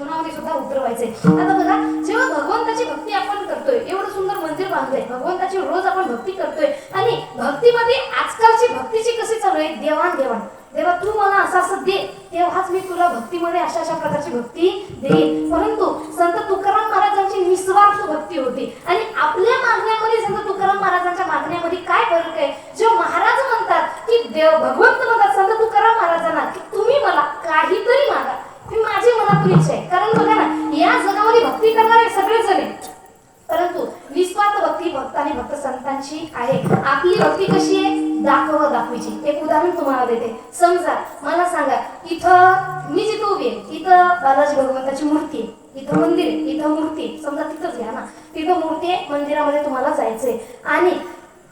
जीवनामध्ये सुद्धा उतरवायचे. आता बघा जेव्हा भगवंताची भक्ती आपण करतोय एवढं सुंदर मंदिर बांधलंय भगवंताची रोज आपण भक्ती करतोय आणि भक्तीमध्ये आजकालची भक्तीची कशी चालू आहे? देवाण घेवाण देवा तू मला असं असं दे तेव्हाच मी तुला भक्तीमध्ये अशा अशा प्रकारची भक्ती देईन. परंतु संत तुकाराम महाराजांची निस्वार्थ भक्ती होती. आणि आपल्या मागण्यामध्ये संत तुकाराम महाराजांच्या मागण्यामध्ये काय फरक आहे? जो महाराज म्हणतात की देव भगवंत म्हणतात संत तुकाराम महाराजांना की तुम्ही मला काहीतरी मागा. ही माझी मनातून इच्छा आहे कारण बघा ना या जगामध्ये भक्ती करणारे सगळेच जण आहेत परंतु निस्वार्थ भक्ती भक्त संतांची आहे. आपली भक्ती कशी आहे? दाखव दाखवीची. एक उदाहरण तुम्हाला देते. समजा मला सांगा इथं मी जिथं उभी आहे इथं बालाजी भगवंताची मूर्ती आहे. इथं मंदिर आहे इथं मूर्ती आहे. समजा तिथंच घ्या ना. तिथं मूर्ती आहे मंदिरामध्ये तुम्हाला जायचंय. आणि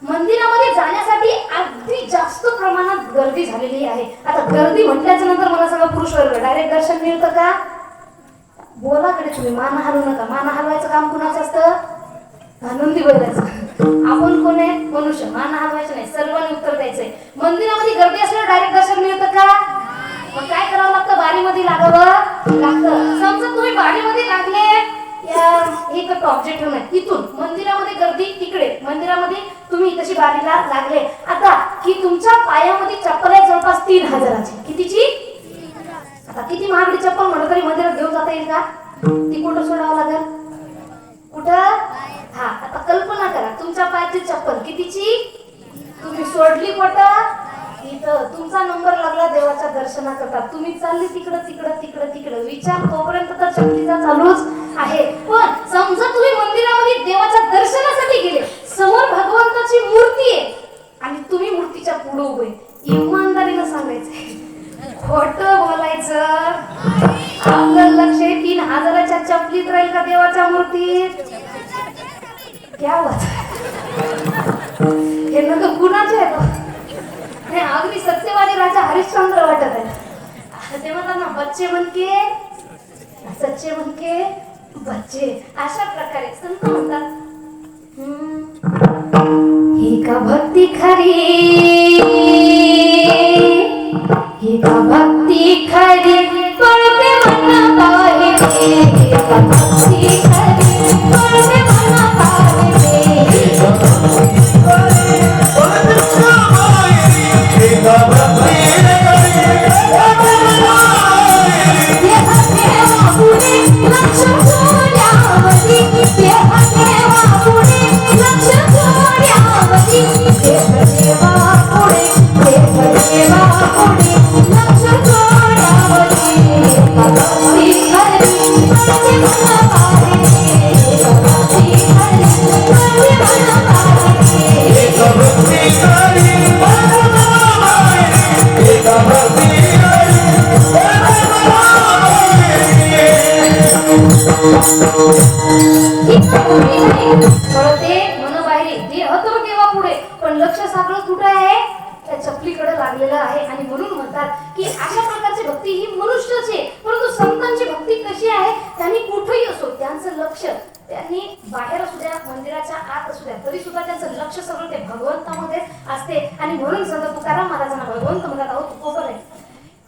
मंदिरामध्ये जाण्यासाठी अगदी जास्त प्रमाणात गर्दी झालेली आहे. आता गर्दी म्हटल्याच्या नंतर मला सांगा पुरुष वर्ग डायरेक्ट दर्शन मिळतं का? बोलाकडे तुम्ही. मान हलवू नका. मान हलवायचं काम कुणाचं असतं? आनंदी बोलायचं आपण कोण? आहे मनुष्य. मान हलवायचं नाही. सर्वांनी उत्तर द्यायचंय. मंदिरामध्ये गर्दी असल्यावर डायरेक्ट दर्शन मिळतं का? मग काय करावं लागतं? बारीमध्ये लागावं लागतं. समजा तुम्ही बारीमध्ये लागले या एक ऑब्जेक्ट ठेवणार इथून. मंदिरामध्ये गर्दी तिकडे. मंदिरामध्ये तुम्ही तशी बारीला लागले. आता की तुमच्या पायामध्ये चप्पल आहे जवळपास तीन हजाराची. तुमचा नंबर लागला देवाच्या दर्शनाकरता. तुम्ही चालली तिकडं तिकडं तिकडं तिकडं. विचार तोपर्यंत तर शक्तीचा चालूच आहे. पण समजा तुम्ही मंदिरामध्ये देवाच्या दर्शनासाठी गेले समोर भगवंताची मूर्ती आहे आणि तुम्ही मूर्तीच्या पुढे उभे इमानदारीनं सांगायचंय खोट बोलायचं. आपलं लक्ष तीन हजाराच्या चपलीत राहील का देवाच्या मूर्तीत? क्या हे नग कुणाचे आहे हे अगदी सत्यवादी राजा हरिश्चंद्र वाटत आहे ते सच्चे बनके सच्चे बनके बच्चे. अशा प्रकारे. संत म्हणतात. ही का भक्ती खरी? ही का भक्ती खरी? पळते मन पाहिजे सोड्यावरी देव लागलेलं आहे. आणि म्हणून म्हणतात की अशा प्रकारची भक्ती ही मनुष्यच आहे परंतु संतांची भक्ती कशी आहे त्यांनी कुठेही असो त्यांचं लक्ष त्यांनी बाहेर असू द्या मंदिराच्या आत असू द्या तरी सुद्धा त्यांचं लक्ष सगळं ते भगवंतामध्ये असते. आणि म्हणून संत तुकाराम महाराजांना भगवंत म्हणतात अहो तुकोबर आहे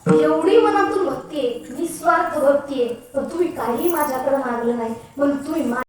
एवढी मनातून भक्ती आहे निस्वार्थ भक्ती आहे पण तुम्ही काही माझ्याकडे मागलं नाही म्हणून तुम्ही